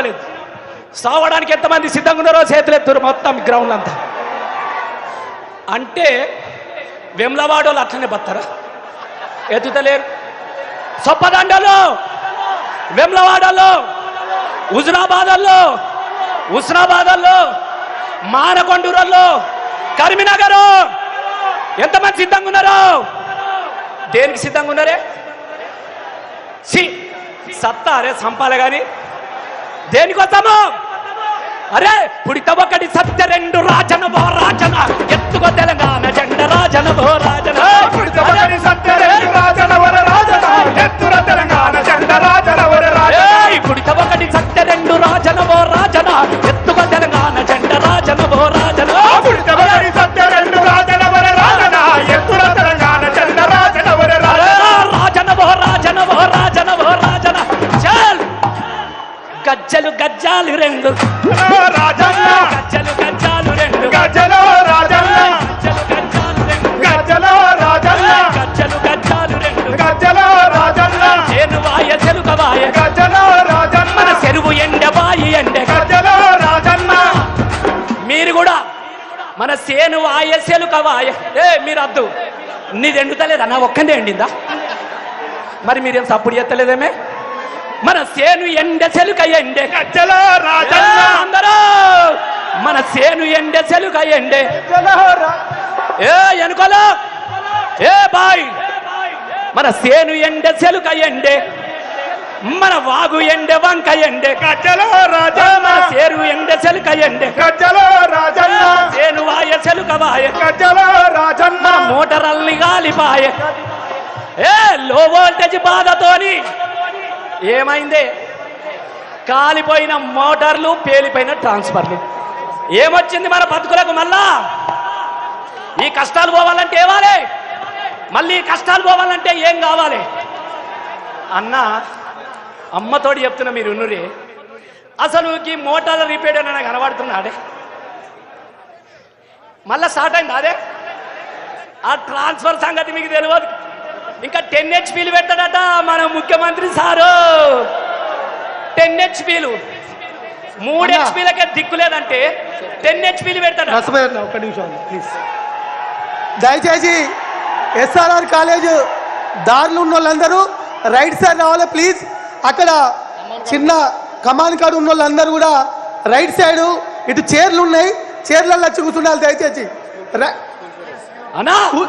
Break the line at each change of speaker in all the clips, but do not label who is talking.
అవ్వలేదు. సావడానికి ఎంతమంది సిద్ధంగా ఉన్నారో చేతులు ఎత్తురు మొత్తం గ్రౌండ్ అంతా. అంటే వెమ్లవాడోళ్ళు అట్లనే బతారా? ఎత్తుతలేరు. సొప్పదండలో! వెమ్లవాడలో హుజురాబాదల్లో హుస్నాబాదల్లో మానకొండూరల్లో కరీంనగర్! ఎంతమంది సిద్ధంగా ఉన్నారు? దేనికి సిద్ధంగా ఉన్నారే? సి సత్తా అరే సంపాలే కానీ దేనికోసము అరే పుడితొకటి సత్య రెండు రాజన భో రాజన. ఎత్తుకో తెలంగాణ జెండ రాజన భో రాజన. ఏయ్, పుడితొకటి సత్య రెండు రాజన భో రాజన. గజ్జలు రెండు.
రాజన్న.
గజ్జలు గజ్జాలు రెండు.
రాజన్న.
గజ్జలు గజ్జాలు రెండు.
రాజన్న.
గజ్జలు గజ్జాలు రెండు.
రాజన్న. రాజన్న.
మన చెరువు ఎండ
రాజన్న.
మీరు కూడా మన సేను వాయ చెలుకవాయ ఏ మీరు అద్దు. నీది ఎండుతలేదా నా ఒక్కందే ఎండిందా? మరి మీరేం సప్పుడు ఎత్తలేదేమే మన సేను ఎండ చెలుక ఎండే
రాజన్న.
అందరూ? మన సేను ఎండ చెలుక ఎండే ఏ ఎనుకోలో? ఏ బాయ్? మన సేను ఎండ చెలుక ఎండే మన వాగు ఎండ వంక ఎండే
గజలో
మన
రాజన్న
సేరు ఎండ చెలుక ఎండే
గజలో రాజన్న
సేను వాయ చెలుక వాయ
గజలో రాజన్న.
మన మోటారల్ని గాలిపాయ. ఏ లో వోల్టేజ్ బాధతోని ఏమైంది? కాలిపోయిన మోటార్లు పేలిపోయిన ట్రాన్స్ఫర్లు. ఏమొచ్చింది మన బతుకులకు మళ్ళా? ఈ కష్టాలు పోవాలంటే ఏవాలి? మళ్ళీ ఈ కష్టాలు పోవాలంటే ఏం కావాలి? అన్న అమ్మతోడు చెప్తున్నా మీరు ఉన్నరే అసలు ఈ మోటార్ల రిపేర్ అని నాకు కనబడుతున్నాడే? మళ్ళా స్టార్ట్ అయింది అదే? ఆ ట్రాన్స్ఫర్ సంగతి మీకు తెలియదు. ఇంకా టెన్ హెచ్పీలు పెట్టాడట మన ముఖ్యమంత్రి సారు. టెన్ హెచ్పీలు మూడు. హెచ్పీలకే దిక్కు లేదంటే టెన్ హెచ్పీలు పెడతాడు.
ఒక్క నిమిషం ప్లీజ్. దయచేసి ఎస్ఆర్ఆర్ కాలేజ్ దారిలో ఉన్న వాళ్ళందరూ రైట్ సైడ్ రావాలి ప్లీజ్. అక్కడ చిన్న కమాన్ కాడు ఉన్న వాళ్ళందరూ కూడా రైట్ సైడ్ ఇటు చైర్లు ఉన్నాయి. చైర్లలో వచ్చి కూర్చుండాలి దయచేసి.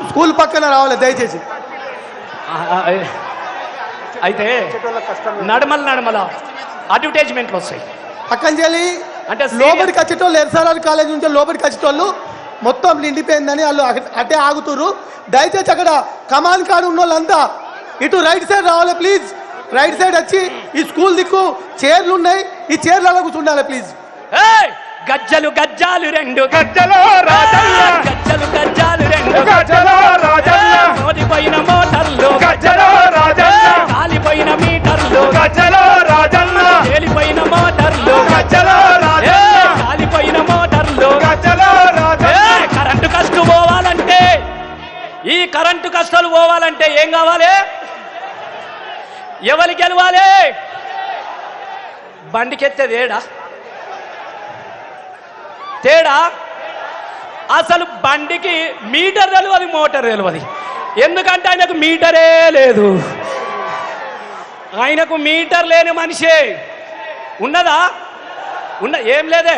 స్కూల్- పక్కన రావాలి దయచేసి.
అయితే నడమల నడమల అడ్వర్టైజ్మెంట్లు వస్తాయి.
పక్కన చేయాలి
అంటే
లోపలికి వచ్చేటోళ్ళు ఎస్ఆర్ఆర్ కాలేజ్ నుంచి లోపలికి వచ్చేటోళ్ళు మొత్తం నిండిపోయిందని వాళ్ళు అటే ఆగుతురు దయచేసి అక్కడ కమాన్ కాడు ఉన్న వాళ్ళంతా ఇటు రైట్ సైడ్ రావాలి ప్లీజ్. రైట్ సైడ్ వచ్చి ఈ స్కూల్ దిక్కు చైర్లు ఉన్నాయి. ఈ చైర్లలో కూర్చుండాలి ప్లీజ్!
గజ్జలు గజ్జాలు రెండు
గజలో రాజన్న
గజ్జలు గజ్జాలు
రాజన్న.
మోదిపోయిన మోటార్లు
రాజన్న.
కాలిపోయిన మీటర్లు
గజలో రాజన్న.
తేలిపోయిన మోటార్లు
గజలో
ఏ,
రాజన్న
కాలిపోయిన మోటార్లు
గజలో
ఏ,
రాజన్న
కరెంటు కష్టం పోవాలంటే ఈ కరెంటు కష్టాలు పోవాలంటే ఏం కావాలి? ఎవరు గెలవాలి? బండికెత్తే తేడా తేడా? అసలు బండికి మీటర్ తెలియదు మోటార్ తెలియదు ఎందుకంటే ఆయనకు మీటరే లేదు. ఆయనకు మీటర్ లేని మనిషే. ఉన్నదా? ఉన్న ఏం లేదే?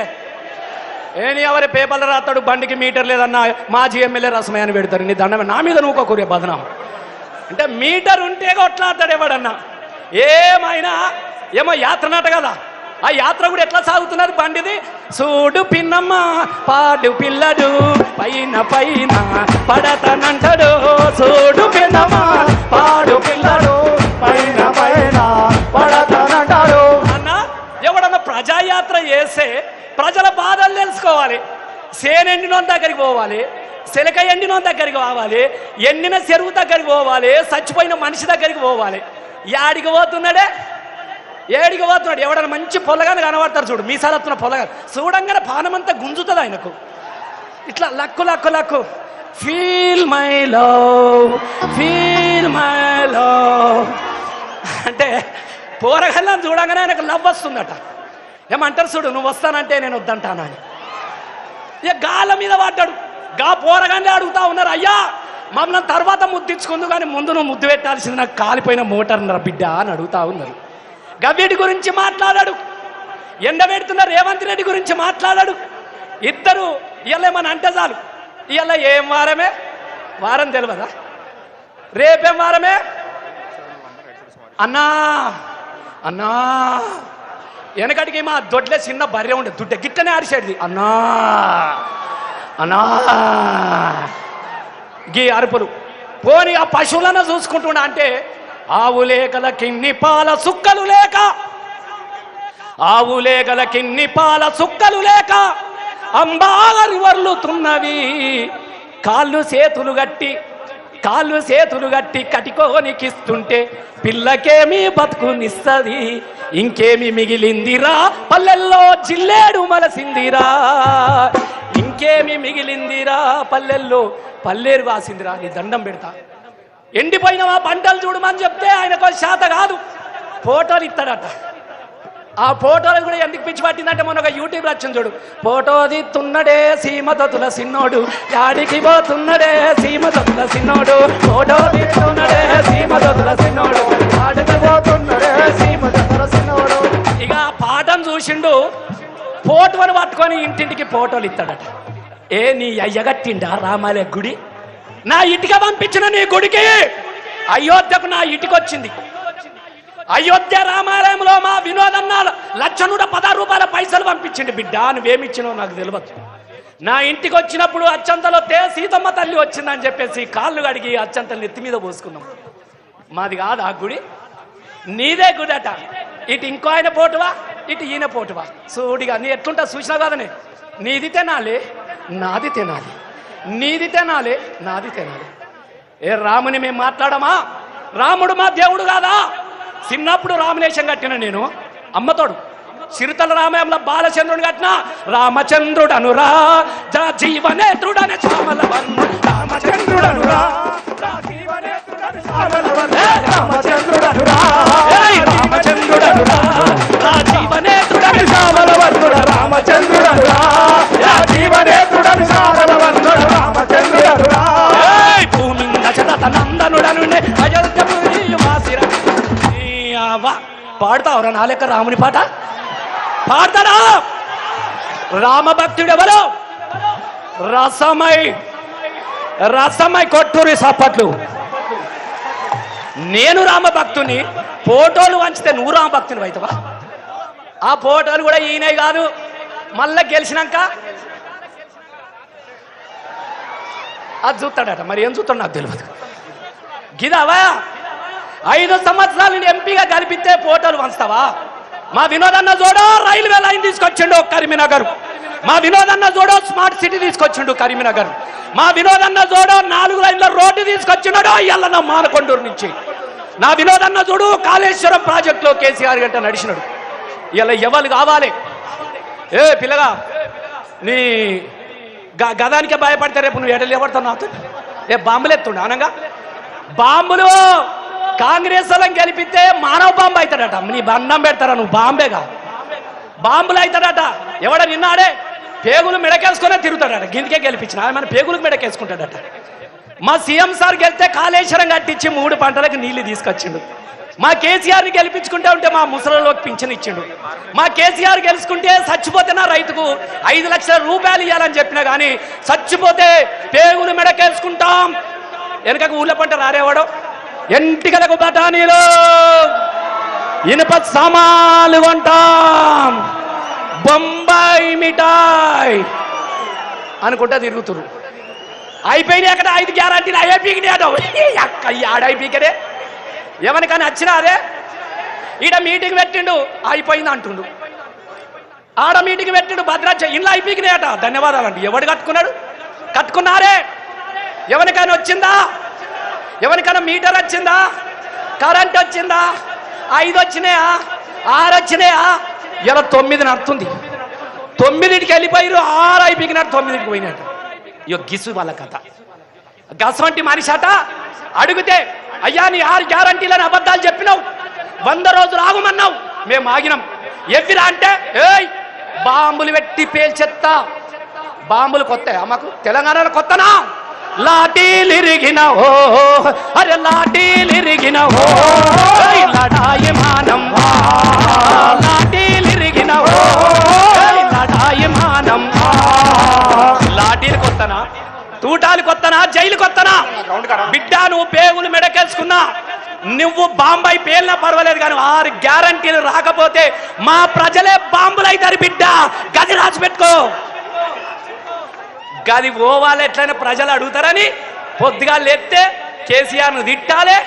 ఏని ఎవరి పేపర్లు రాస్తాడు బండికి మీటర్ లేదన్నా మాజీ ఎమ్మెల్యే రసమయాన్ని పెడతారు నీ దండమే నా మీద నువ్వు కూరే బదనాం. అంటే మీటర్ ఉంటే కొట్లాడతాడు ఎవడన్నా. ఏమైనా ఏమో యాత్ర నాట కదా. ఆ యాత్ర కూడా ఎట్లా సాగుతున్నది బండిది? చూడు పిన్నమ్మ పాడు పిల్లడు పైన పైన పడతనంటాడు. చూడు పిన్నమ్మ పాడు పిల్లడు
పైన పైన పడతనంటాడు.
అన్న ఎవడన్నా ప్రజాయాత్ర చేస్తే ప్రజల బాధలు తెలుసుకోవాలి. సేనెండినోని దగ్గరికి పోవాలి శిలక ఎండిన దగ్గరికి పోవాలి ఎండిన చెరువు దగ్గరికి పోవాలి చచ్చిపోయిన మనిషి దగ్గరికి పోవాలి. యాడికి పోతున్నాడే? ఏడికి పోతున్నాడు. ఎవడన్నా మంచి పొలగాని కనబడతారు చూడు. మీసాలత్తున్న పొలగా చూడంగానే పానమంతా గుంజుతుంది ఆయనకు. ఇట్లా luck luck luck. Feel my love feel my love అంటే పోరగాళ్ళని చూడంగానే ఆయనకు లవ్ వస్తుందట. ఏమంటారు చూడు నువ్వు వస్తానంటే నేను వద్దంటానా అని ఇక గాల మీద పడ్డాడు గా పోరగానే అడుగుతా ఉన్నారు అయ్యా మమ్మల్ని తర్వాత ముద్దించుకుందు కానీ ముందు నువ్వు ముద్దు పెట్టాల్సింది నాకు కాలిపోయిన మోటార్ రా బిడ్డ అని అడుగుతా ఉన్నారు. గవ్వీడి గురించి మాట్లాడాడు. ఎండబెడుతున్న రేవంత్ రెడ్డి గురించి మాట్లాడాడు. ఇద్దరు ఇలా ఏమని అంటే చాలు. ఇలా ఏం వారమే? వారం తెలియదా రేపేం వారమే? అన్నా అన్నా వెనకటికి మా దొడ్లే చిన్న బర్రె ఉండే దుడ్డ గిట్టనే ఆడిసేది అన్నా అన్నా గీ అరుపులు. పోని ఆ పశువులను చూసుకుంటున్నా అంటే ఆవు లేకల కిన్ని పాల సుక్కలు లేక. ఆవు లేకల కిన్ని పాల సుక్కలు లేక. అంబాగరి వర్లుతున్నవి కాళ్ళు చేతులు గట్టి కాళ్ళు చేతులు గట్టి కటికోనికిస్తుంటే పిల్లకేమి బతుకునిస్తుంది ఇంకేమి మిగిలిందిరా? పల్లెల్లో జిల్లేడు మలసిందిరా. ఇంకేమి మిగిలిందిరా? పల్లెల్లో పల్లేరు వాసిందిరా. నీ దండం పెడతా. ఎండిపోయిన మా పంటలు చూడమని చెప్తే ఆయనకు శాత కాదు. ఫోటోలు ఇస్తాడట. ఆ ఫోటోలు కూడా ఎందుకు పిచ్చి పట్టిందంటే మొన్న ఒక యూట్యూబ్ వచ్చింది చూడు. ఫోటో దిత్తున్నడే సీమతతుల సిన్నోడు యాడికి పోతున్నడే సీమతతుల సిన్నోడు ఫోటో దిత్తున్నడే సీమతతుల సిన్నోడు యాడికి పోతున్నడే సీమతతుల సిన్నోడు ఇక ఆ చూసిండు. ఫోటోను పట్టుకొని ఇంటింటికి ఫోటోలు ఇస్తాడట. ఏ నీ అయ్యగట్టిండా రామాలయ గుడి? నా ఇటుక పంపించిన నీ గుడికి. అయోధ్యకు నా ఇటుకొచ్చింది. అయోధ్య రామాలయంలో మా వినోదన్న లక్ష నూట పదహారు రూపాయల పైసలు పంపించింది. బిడ్డ నువ్వేమిచ్చినావు నాకు తెలియదు నా ఇంటికి వచ్చినప్పుడు అచ్చంతలో తే సీతమ్మ తల్లి వచ్చిందని చెప్పేసి కాళ్ళు కడిగి అచ్చంతలు నెత్తి మీద పోసుకున్నాం. మాది కాదు ఆ గుడి. నీదే గుడట. ఇటు ఇంకో ఆయన పోటువా? ఇటు ఈయన పోటువా? సూడిగా నీ ఎట్లుంటా చూసినా కదనే? నీది తినాలి నాది తినాలి. నీది తినాలి నాది తినాలి. ఏ రాముని మేము మాట్లాడమా? రాముడు మా దేవుడు కాదా? చిన్నప్పుడు రామలేశం కట్టిన నేను అమ్మతోడు. చిరుతల రామాయంలో బాలచంద్రుడు కట్టిన రామచంద్రుడు అనురా జా జీవనేత్రుడనే చామల రామచంద్రుడు రామచంద్రుడనురా
రామచంద్రుడనురా
ఏయ్ రామచంద్రుడనురా రా జీవనేత్రుడనే
శ్యామలవర్ణుడ రామచంద్రుడనురా జీవనేత్రుడను శ్యామలవర్ణుడ
పాడతావురా నా లెక్క రాముని పాట? పాడతారా? రామభక్తుడు ఎవరు? రసమై రసమై కొట్టురి సప్పట్లు నేను రామభక్తుని ఫోటోలు వంచితే నువ్వు రామభక్తుని అవుతావా? ఆ ఫోటోలు కూడా ఈయన కాదు. మళ్ళా గెలిచినాక అది చూస్తాడట. మరి ఏం చూస్తాడు నాకు తెలియదు. గిదావా? ఐదు సంవత్సరాలు నేను ఎంపీగా కనిపిస్తే ఫోటోలు వంచుతావా మా వినోదన్న చూడో రైల్వే లైన్ తీసుకొచ్చిండు కరీంనగర్. మా వినోదన్న చూడో స్మార్ట్ సిటీ తీసుకొచ్చిండు కరీంనగర్. మా వినోదన్న చూడో నాలుగు లైన్ల రోడ్డు తీసుకొచ్చినాడు అయ్యల్ల మానకొండూరు నుంచి. నా వినోదన్న చూడు కాళేశ్వరం ప్రాజెక్టులో కేసీఆర్ గంట నడిచినాడు. ఇలా ఎవరు కావాలి? ఏ పిల్లగా నీ గ- గదానికే భయపడితే రేపు నువ్వు ఎడలు ఎవడతావు నాతో? ఏ బాంబులు ఎత్తుండు అనగా బాంబులు కాంగ్రెస్ వాళ్ళని గెలిపితే మానవ బాంబు అవుతాడట. నీ బంధం పెడతారా నువ్వు? బాంబేగా? బాంబులు అవుతాడట. ఎవడ నిన్నాడే? పేగులు మెడకేసుకునే తిరుగుతాడట. గిందికే గెలిపించిన. ఆయన మన పేగులకు మెడకేసుకుంటాడట. మా సీఎం సార్ గెలితే కాళేశ్వరం కట్టించి మూడు పంటలకు నీళ్ళు తీసుకొచ్చిండు. మా కేసీఆర్ని గెలిపించుకుంటే ఉంటే మా ముసలిలోకి పింఛన్ ఇచ్చిండు. మా కేసీఆర్ గెలుచుకుంటే చచ్చిపోతే నా రైతుకు ఐదు లక్షల రూపాయలు ఇవ్వాలని చెప్పినా కానీ చచ్చిపోతే పేగులు మెడకేసుకుంటాం. వెనకకు ఊళ్ళ పంట రారేవాడు? ఎంటికలకు బఠానీలు? ఇనుప సామాన్లు కొంటాం. బొంబాయి మిఠాయ్. అనుకుంటా తిరుగుతురు అయిపోయినాయి అక్కడ ఐదు గ్యారంటీలు. అయ్యే పీకినాడు అక్క ఈ ఆడ ఎవరికైనా వచ్చినా అదే. ఈడ మీటింగ్ పెట్టిండు అయిపోయింది అంటుండు. ఆడ మీటింగ్ పెట్టిండు భద్రాచ ఇంట్లో అయిపోయినాయట ధన్యవాదాలు అండి ఎవడు కట్టుకున్నాడు? కట్టుకున్నారే. ఎవరికైనా వచ్చిందా? ఎవరికైనా మీటర్ వచ్చిందా? కరెంట్ వచ్చిందా? ఐదు వచ్చినాయా? ఆరు వచ్చినాయా? ఇలా తొమ్మిది నడుతుంది తొమ్మిదింటికి వెళ్ళిపోయారు ఆరు అయిపోయినాడు తొమ్మిదింటికి పోయినాడు ఇక గిసు వాళ్ళ కథ. గసవంటి మనిషి అట అడిగితే అయ్యా నీ ఆరు గ్యారంటీలని అబద్ధాలు చెప్పినావు. వంద రోజులు ఆగమన్నావు. మేము ఆగినాం. ఎవ్విరా అంటే ఏయ్ బాంబులు పెట్టి పేల్చెత్తా. బాంబులు కొత్త మాకు తెలంగాణలో కొత్తనా? లాటీలిరిగిన ఓ అరే లాటీలిరిగిన ఓ లడాయి మానం లాటీలిరిగిన ఓ లడాయి మానం లాటీలు కొత్తనా? తూటాలు కొత్తనా? జైలు కొత్తనా? బిడ్డ నువ్వు పేగులు మెడకేసుకున్నా. నువ్వు బాంబాయి పేలినా పర్వాలేదు కానీ ఆరు గ్యారంటీలు రాకపోతే మా ప్రజలే బాంబులు అవుతారు బిడ్డ. గది రాసి పెట్టుకో గది పోవాలి ఎట్లయినా ప్రజలు అడుగుతారని పొద్దుగా లేస్తే కేసీఆర్ను తిట్టాలి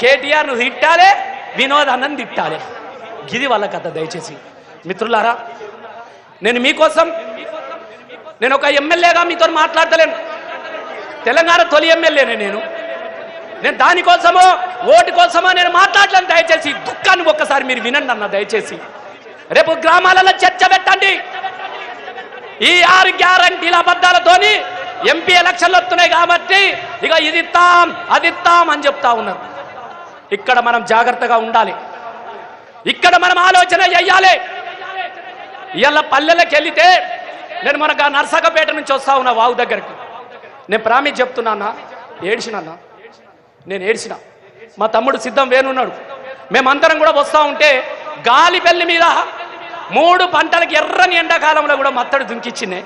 కేటీఆర్ను తిట్టాలి వినోద్ అన్నని తిట్టాలి. ఇది వాళ్ళ కథ దయచేసి. మిత్రులారా నేను మీకోసం నేను ఒక ఎమ్మెల్యేగా మీతో మాట్లాడతలేను. తెలంగాణ తొలి ఎమ్మెల్యేనే నేను. నేను దానికోసమో ఓటు కోసమో నేను మాట్లాడలేను. దయచేసి దుఃఖాన్ని ఒక్కసారి మీరు వినండి అన్న దయచేసి. రేపు గ్రామాలలో చర్చ పెట్టండి. ఈ ఆరు గ్యారంటీల అబద్ధాలతోని ఎంపీ ఎలక్షన్లు వస్తున్నాయి కాబట్టి ఇక ఇది తాం అది తాం అని చెప్తా ఉన్నారు. ఇక్కడ మనం జాగ్రత్తగా ఉండాలి. ఇక్కడ మనం ఆలోచన చెయ్యాలి ఇవాళ పల్లెలకు వెళితే నేను మనకు ఆ నర్సకపేట నుంచి వస్తా ఉన్నా వావు దగ్గరికి. నేను ప్రామిస్ చెప్తున్నా ఏడ్చినన్నా నేను ఏడ్చిన. మా తమ్ముడు సిద్ధం వేనున్నాడు మేమందరం కూడా వస్తూ ఉంటే గాలి పెళ్ళి మీద మూడు పంటలకు ఎర్రని ఎండాకాలంలో కూడా మత్తడి దుంకిచ్చింది.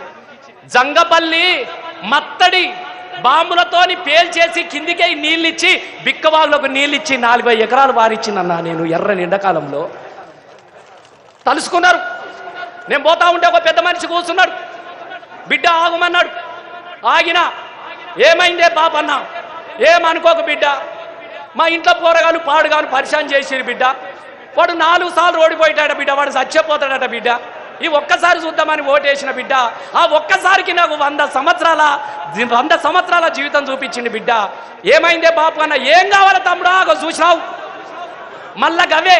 జంగపల్లి మత్తడి బాంబులతోని పేల్చేసి కిందికే నీళ్ళిచ్చి బిక్కవాళ్ళకు నీళ్ళిచ్చి నాలుగై ఎకరాలు వారిచ్చిందన్నా నేను ఎర్రని ఎండాకాలంలో. తలుసుకున్నారు. నేను పోతా ఉంటే ఒక పెద్ద మనిషి కూర్చున్నాడు. బిడ్డ ఆగమన్నాడు. ఆగినా. ఏమైందే పాపన్న? ఏమనుకోక బిడ్డ? మా ఇంట్లో పోరగాలు పాడుగాను పరిశాన్ చేసిరు బిడ్డ. వాడు నాలుగు సార్లు ఓడిపోయాడట బిడ్డ వాడు చచ్చిపోతాడట బిడ్డ. ఈ ఒక్కసారి చూద్దామని ఓటేసిన బిడ్డ ఆ ఒక్కసారికి నాకు వంద సంవత్సరాల వంద సంవత్సరాల జీవితం చూపించింది బిడ్డ. ఏమైందే బాపు అన్న ఏం కావాలో తమ్ముడా ఒక చూసినావు? మళ్ళా గవే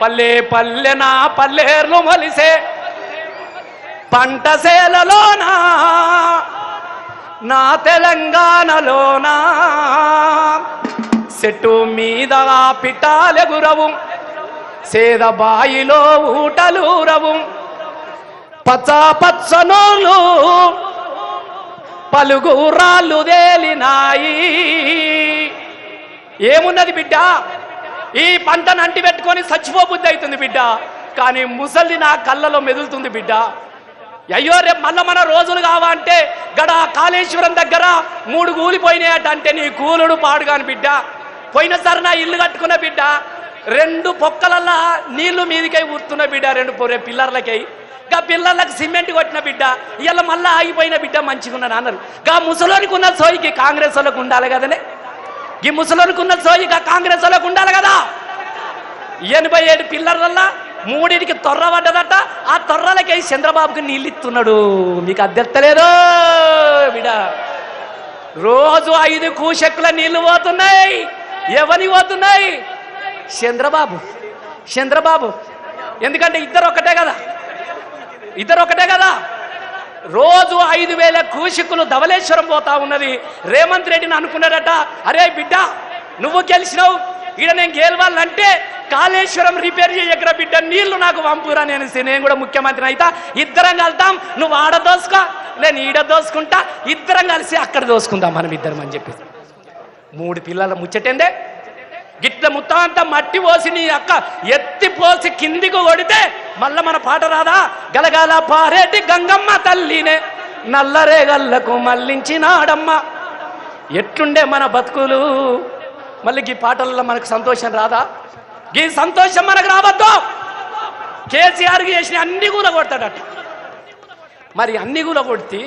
పల్లె పల్లె నా పల్లెర్లు మలిసే. పంట సేలలోనా? నా తెలంగాణలోనా? చెట్టు మీద పిట్టాలెగురవు. సేదబాయిలో ఊటలూరవు పచ్చ పలుగురాళ్ళు తేలినాయి. ఏమున్నది బిడ్డ? ఈ పంటను అంటి పెట్టుకొని చచ్చిపోబుద్ధి అవుతుంది బిడ్డ. కానీ ముసలి నా కళ్ళలో మెదులుతుంది బిడ్డ. అయ్యో రేపు మళ్ళా మన రోజులు కావా అంటే గడ కాళేశ్వరం దగ్గర మూడు కూలిపోయినాయట అంటే నీ కూలుడు పాడుగాని బిడ్డ. పోయినసారి నా ఇల్లు కట్టుకున్న బిడ్డ రెండు పొక్కలల్లా నీళ్ళు మీదికై ఊరుతున్న బిడ్డ రెండు పిల్లర్లకై. గా పిల్లలకు సిమెంట్ కొట్టిన బిడ్డ ఇలా మళ్ళా ఆగిపోయిన బిడ్డ మంచిగా ఉన్న అన్నారు గా ముసలోనికి ఉన్న సోయికి కాంగ్రెస్ వాళ్ళకు ఉండాలి కదనే? ఈ ముసలోనికి ఉన్న సోయిగా కాంగ్రెస్ వాళ్ళకు ఉండాలి కదా? ఎనభై ఏడు పిల్లర్లల్లా మూడింటికి తొర్ర పడ్డదట ఆ తొర్రలకి చంద్రబాబుకి నీళ్ళు ఇస్తున్నాడు మీకు అద్దెత్తలేదు బిడ రోజు ఐదు కూశక్కుల నీళ్ళు పోతున్నాయి. ఎవరి పోతున్నాయి? చంద్రబాబు. చంద్రబాబు. ఎందుకంటే ఇద్దరు ఒకటే కదా? ఇద్దరు ఒకటే కదా? రోజు ఐదు వేల కూషికులు ధవలేశ్వరం పోతా ఉన్నది. రేవంత్ రెడ్డిని అనుకున్నాడట. అరే బిడ్డ నువ్వు గెలిచినావు. ఈడ నేను గెలవాలంటే కాళేశ్వరం రిపేర్ చేయగర బిడ్డ? నీళ్ళు నాకు పంపురా నేను. నేను కూడా ముఖ్యమంత్రి అయితా. ఇద్దరం కలుద్దాం. నువ్వు ఆడ దోసుకో నేను ఈడ దోసుకుంటా. ఇద్దరం కలిసి అక్కడ దోసుకుందాం మనం ఇద్దరం అని చెప్పి మూడు పిల్లల ముచ్చటేందే? గిట్ల ముత్తాంత మట్టి పోసి నీ అక్క ఎత్తి పోసి కిందికి కొడితే మళ్ళా మన పాట రాదా? గలగల పారేటి గంగమ్మ తల్లినే నల్లరేగల్లకు మళ్ళించినాడమ్మ. ఎట్లుండే మన బతుకులు? మళ్ళీ ఈ పాటల్లో మనకు సంతోషం రాదా? ఈ సంతోషం మనకు రావద్దు. కేసీఆర్ చేసిన అన్ని కూడా కొడతాడట. మరి అన్ని కూడా కొడితే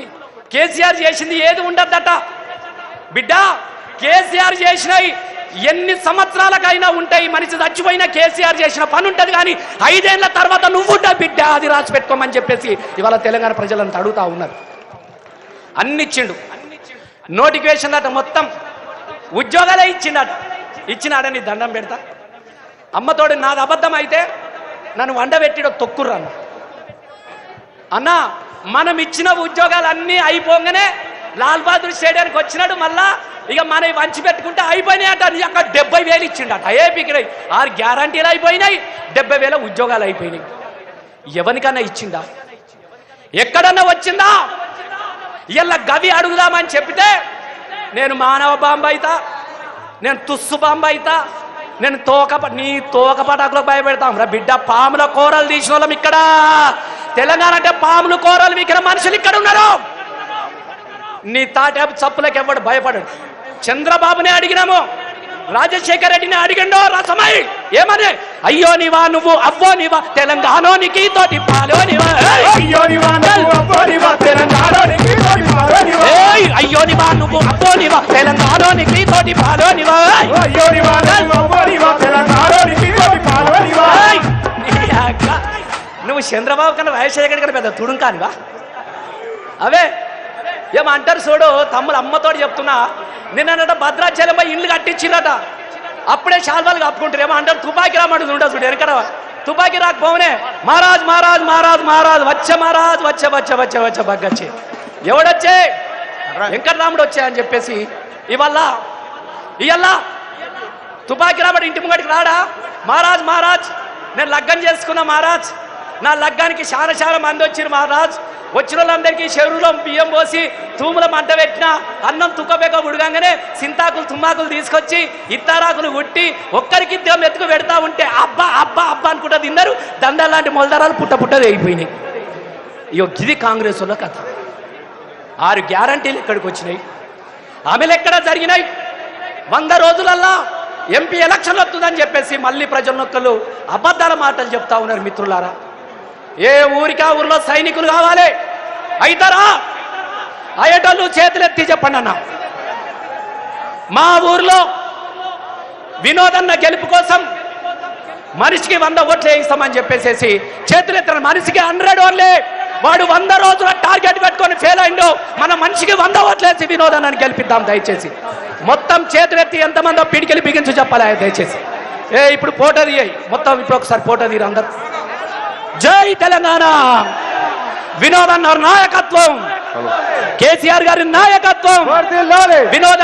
కేసీఆర్ చేసింది ఏది ఉండద్దట? బిడ్డ కేసీఆర్ చేసినవి ఎన్ని సంవత్సరాలకైనా ఉంటాయి మనిషి చచ్చిపోయినా కేసీఆర్ చేసిన పని ఉంటుంది కానీ ఐదేళ్ళ తర్వాత నువ్వు బిడ్డ అది రాసి పెట్టుకోమని చెప్పేసి ఇవాళ తెలంగాణ ప్రజలంతా అడుగుతా ఉన్నారు. అన్నిచ్చిండు. నోటిఫికేషన్ అట మొత్తం ఉద్యోగాలే ఇచ్చిండట ఇచ్చినాడని దండం పెడతా. అమ్మతోడు నాది అబద్ధం అయితే నన్ను వండబెట్టిడో తొక్కుర్రన్న అన్న మనం ఇచ్చిన ఉద్యోగాలు అన్నీ అయిపోగానే లాల్ బహదూర్ స్టేడియానికి వచ్చినాడు మళ్ళా ఇక మన వంచి పెట్టుకుంటే అయిపోయినాయి అంట. అక్కడ డెబ్బై వేలు ఇచ్చిండట. ఏపీకి ఆరు గ్యారంటీలు అయిపోయినాయి. డెబ్బై వేల ఉద్యోగాలు అయిపోయినాయి. ఎవరికన్నా ఇచ్చిందా? ఎక్కడన్నా వచ్చిందా? ఇలా గవి అడుగుదామని చెప్పితే నేను మానవ బాంబు అయితా నేను తుస్సు బాంబు అయితా నేను తోక నీ తోక పటాకులకు భయపెడతాం రా బిడ్డ. పాముల కూరలు తీసిన వాళ్ళం ఇక్కడ. తెలంగాణ అంటే పాములు కూరలు వికిన మనుషులు ఇక్కడ ఉన్నారు. నీ తాట చప్పులకు ఎవడు భయపడడు చంద్రబాబునే అడిగినాము రాజశేఖర రెడ్డిని అడిగిండో రసమై ఏమని అయ్యో నీవా నువ్వు అవ్వో నీవా తోటి!
అయ్యో నివా తెలంగాణలోనికి తోటి పాలో నివా.
అయ్యో నీవా నువ్వు అవ్వో నీవా తెలంగాణోనికి తోటి పాలోనివా ఏయ్!
అయ్యో నివా నువ్వు అబ్బో నివా తెలంగాణలోనికి తోటి పాలో నివా.
నీ అక్క. నువ్వు చంద్రబాబు కన్నా రాజశేఖర్ కన్నా పెద్ద తుడుంకానివా అవే ఏమంటారు చూడు తమ్ముడు అమ్మతోటి చెప్తున్నా. నిన్నట భద్రాచలం పోయి ఇల్లు కట్టించిరట అప్పుడే శాల్వాలు కప్పుకుంటారు. ఏమో అంటారు తుపాకి రామడు ఉంటా చూడు ఎక్కడ తుపాకి రాకపోవనే. మహారాజ్ మహారాజ్ మహారాజ్ మహారాజ్ వచ్చే మహారాజ్ వచ్చే వచ్చే వచ్చే వచ్చే బగ్గచ్చే ఎవడొచ్చే? వెంకటరాముడు వచ్చే అని చెప్పేసి ఇవల్ల ఇవల్ల తుపాకి రాబడి ఇంటి ముంగడికి రాడా? మహారాజ్ మహారాజ్ నేను లగ్గం చేసుకున్నా మహారాజ్. నా లగ్గానికి చాలా చాలా మంది వచ్చారు మహారాజ్. వచ్చిన వాళ్ళందరికీ చెరువులో బియ్యం పోసి తూముల మంట పెట్టిన అన్నం తుక్కబెక్క ఉడగంగానే సింతాకులు తుమ్మాకులు తీసుకొచ్చి ఇత్తారాకులు ఉట్టి ఒక్కరికి ఇద్దరు ఎత్తుకు పెడతా ఉంటే అబ్బా అబ్బా అబ్బా అనుకుంటా తిన్నారు. దండ లాంటి మొలదరాలు పుట్ట పుట్ట వేగిపోయినాయి ఇయో ఇది కాంగ్రెస్ వాళ్ళ కథ. ఆరు గ్యారంటీలు ఇక్కడికి వచ్చినాయి. ఆమెలు ఎక్కడ జరిగినాయి? వంద రోజులల్లా ఎంపీ ఎలక్షన్ వస్తుందని చెప్పేసి మళ్ళీ ప్రజలొక్కలు అబద్ధాల మాటలు చెప్తా ఉన్నారు మిత్రులారా. ఏ ఊరికా ఊర్లో సైనికులు కావాలి? అయితారా? అయ్యేటోళ్ళు చేతులెత్తి చెప్పండి అన్న. మా ఊర్లో వినోదన్న గెలుపు కోసం మనిషికి వంద ఓట్లు వేయిస్తామని చెప్పేసేసి చేతులెత్తిన మనిషికి హండ్రెడ్ ఓన్లే వాడు వంద రోజుల టార్గెట్ పెట్టుకొని ఫెయిల్ అయిందో మన మనిషికి వంద ఓట్లు వేసి వినోదాన్ని గెలిపిద్దాం దయచేసి. మొత్తం చేతులెత్తి ఎంతమందో పిడికెళ్ళి బిగించు చెప్పాలి దయచేసి. ఏ ఇప్పుడు ఫోటో తీయ. మొత్తం ఇప్పుడు ఒకసారి ఫోటో తీరు అందరు జై తెలంగాణ. వినోదన్న నాయకత్వం. కేసీఆర్ గారి నాయకత్వం. వినోద